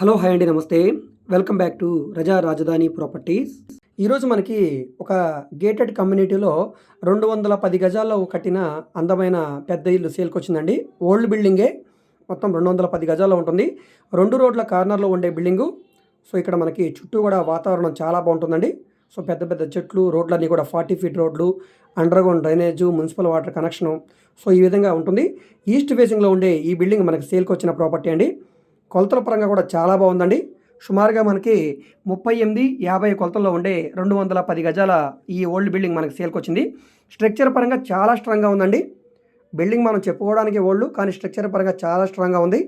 Hello hi అండి నమస్తే. Welcome back to రజా రాజధాని ప్రాపర్టీస్. ఈరోజు మనకి ఒక గేటెడ్ కమ్యూనిటీలో రెండు వందల పది గజాల్లో కట్టిన అందమైన పెద్ద ఇల్లు సేల్కి వచ్చిందండి. ఓల్డ్ బిల్డింగే. మొత్తం రెండు వందల పది గజాల్లో ఉంటుంది. రెండు రోడ్ల కార్నర్లో ఉండే బిల్డింగు. సో ఇక్కడ మనకి చుట్టూ కూడా వాతావరణం చాలా బాగుంటుందండి. సో పెద్ద పెద్ద చెట్లు రోడ్లన్నీ కూడా ఫార్టీ ఫీట్ రోడ్లు underground drainage municipal water connection. So ఈ విధంగా ఉంటుంది. ఈస్ట్ ఫేసింగ్లో ఉండే ఈ బిల్డింగ్ మనకి సేల్కి వచ్చిన ప్రాపర్టీ అండి. కొలతల పరంగా కూడా చాలా బాగుందండి. సుమారుగా మనకి ముప్పై ఎనిమిది యాభై కొలతల్లో ఉండే రెండు వందల పది గజాల ఈ ఓల్డ్ బిల్డింగ్ మనకి సేల్కి వచ్చింది స్ట్రక్చర్ పరంగా చాలా స్ట్రాంగ్గా ఉందండి. బిల్డింగ్ మనం చెప్పుకోవడానికి ఓల్డ్ కానీ స్ట్రక్చర్ పరంగా చాలా స్ట్రాంగ్గా ఉంది.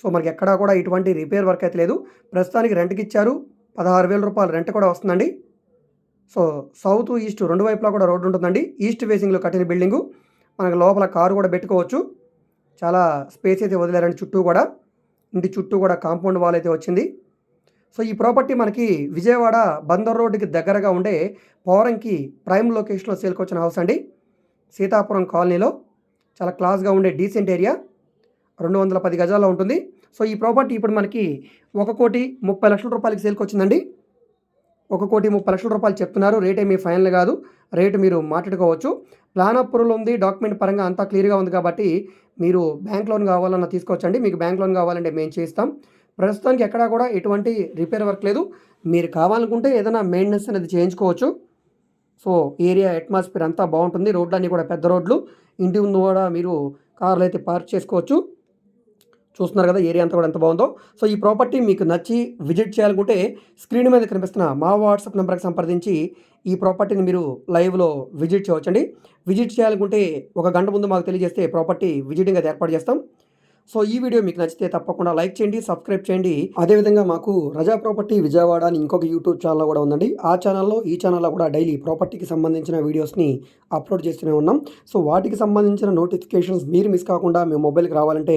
సో మనకి ఎక్కడా కూడా ఇటువంటి రిపేర్ వర్క్ అయితే లేదు. ప్రస్తుతానికి రెంట్కి ఇచ్చారు. పదహారు వేల రూపాయలు రెంట్ కూడా వస్తుందండి. సో సౌత్ ఈస్ట్ రెండు వైపులా కూడా రోడ్డు ఉంటుందండి. ఈస్ట్ ఫేసింగ్లో కట్టిన బిల్డింగు. మనకు లోపల కారు కూడా పెట్టుకోవచ్చు. చాలా స్పేస్ అయితే వదిలేరండి చుట్టూ కూడా. ఇంటి చుట్టూ కూడా కాంపౌండ్ వాల్ అయితే వచ్చింది. సో ఈ ప్రాపర్టీ మనకి విజయవాడ బందర్ రోడ్డుకి దగ్గరగా ఉండే పవరంకి ప్రైమ్ లొకేషన్లో సేల్కొచ్చిన హౌస్ అండి. సీతాపురం కాలనీలో చాలా క్లాస్గా ఉండే డీసెంట్ ఏరియా రెండు వందల పది గజాల్లో ఉంటుంది. సో ఈ ప్రాపర్టీ ఇప్పుడు మనకి ఒక కోటి ముప్పై లక్షల రూపాయలకి సేల్కి వచ్చిందండి ఒక కోటి ముప్పై లక్షల రూపాయలు చెప్తున్నారు. రేట్ ఏమీ ఫైనల్ కాదు. రేటు మీరు మాట్లాడుకోవచ్చు. ప్లాన్ అప్రూవల్ ఉంది. డాక్యుమెంట్ పరంగా అంతా క్లియర్గా ఉంది కాబట్టి మీరు బ్యాంక్ లోన్ కావాలన్నా తీసుకోవచ్చండి. మీకు బ్యాంక్ లోన్ కావాలంటే మేము చేస్తాం. ప్రస్తుతానికి ఎక్కడా కూడా ఎటువంటి రిపేర్ వర్క్ లేదు. మీరు కావాలనుకుంటే ఏదైనా మెయింటెనెన్స్ అనేది చేయించుకోవచ్చు. సో ఏరియా అట్మాస్ఫియర్ అంతా బాగుంటుంది. రోడ్లన్నీ కూడా పెద్ద రోడ్లు. ఇంటి ముందు కూడా మీరు కార్లు అయితే పార్క్ చేసుకోవచ్చు. చూస్తున్నారు కదా ఏరియా అంతా కూడా ఎంత బాగుందో. సో ఈ ప్రాపర్టీ మీకు నచ్చి విజిట్ చేయాలనుకుంటే స్క్రీన్ మీద కనిపిస్తున్న మా వాట్సాప్ నెంబర్కి సంప్రదించి ఈ ప్రాపర్టీని మీరు లైవ్లో విజిట్ చేయవచ్చండి. విజిట్ చేయాలనుకుంటే ఒక గంట ముందు మాకు తెలియజేస్తే ప్రాపర్టీ విజిటింగ్ అది ఏర్పాటు చేస్తాం. సో ఈ వీడియో మీకు నచ్చితే తప్పకుండా లైక్ చేయండి సబ్స్క్రైబ్ చేయండి. అదేవిధంగా మాకు రజా ప్రాపర్టీ విజయవాడ అని ఇంకొక యూట్యూబ్ ఛానల్ కూడా ఉందండి. ఆ ఛానల్లో ఈ ఛానల్లో కూడా డైలీ ప్రాపర్టీకి సంబంధించిన వీడియోస్ని అప్లోడ్ చేస్తూనే ఉన్నాం. సో వాటికి సంబంధించిన నోటిఫికేషన్స్ మీరు మిస్ కాకుండా మీ మొబైల్కి రావాలంటే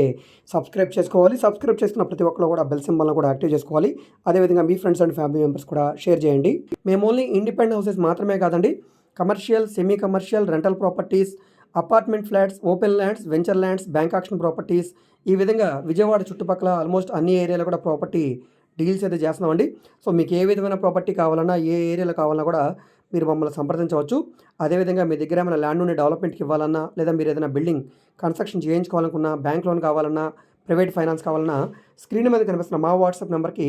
సబ్స్క్రైబ్ చేసుకోవాలి. సబ్స్క్రైబ్ చేసుకున్న ప్రతి ఒక్కరు కూడా బెల్ సింబల్ని కూడా యాక్టివ్ చేసుకోవాలి. అదేవిధంగా మీ ఫ్రెండ్స్ అండ్ ఫ్యామిలీ మెంబర్స్ కూడా షేర్ చేయండి. మేము ఓన్లీ ఇండిపెండెంట్ హౌసెస్ మాత్రమే కాదండి commercial semi commercial rental properties apartment flats open lands venture lands bank auction properties ఈ విధంగా విజయవాడ చుట్టుపక్కల ఆల్మోస్ట్ అన్ని ఏరియాలో కూడా ప్రాపర్టీ డీల్స్ అయితే చేస్తున్నామండి. సో మీకు ఏ విధమైన ప్రాపర్టీ కావాలన్నా ఏ ఏరియాలో కావాలన్నా కూడా మీరు మమ్మల్ని సంప్రదించవచ్చు. అదేవిధంగా మీ దగ్గర ఏమైనా ల్యాండ్ నుండి డెవలప్మెంట్కి ఇవ్వాలన్నా లేదా మీరు ఏదైనా బిల్డింగ్ కన్స్ట్రక్షన్ చేయించుకోవాలనుకున్నా బ్యాంక్ లోన్ కావాలన్నా ప్రైవేట్ ఫైనాన్స్ కావాలన్నా స్క్రీన్ మీద కనిపిస్తున్న మా వాట్సాప్ నెంబర్కి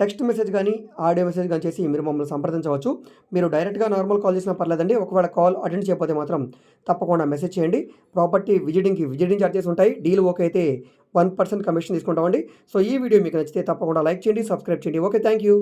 టెక్స్ట్ మెసేజ్ కానీ ఆడియో మెసేజ్ కానీ చేసి మీరు మమ్మల్ని సంప్రదించవచ్చు. మీరు డైరెక్ట్గా నార్మల్ కాల్ చేసినా పర్లేదండి. ఒకవేళ కాల్ అటెండ్ చేయకపోతే మాత్రం తప్పకుండా మెసేజ్ చేయండి. ప్రాపర్టీ విజిటింగ్కి విజిటింగ్ ఛార్జెస్ ఉంటాయి. డీల్ ఓకే అయితే వన్ పర్సెంట్ కమిషన్ తీసుకుంటామండి. సో ఈ వీడియో మీకు నచ్చితే తప్పకుండా లైక్ చేయండి సబ్స్క్రైబ్ చేయండి. Okay thank you.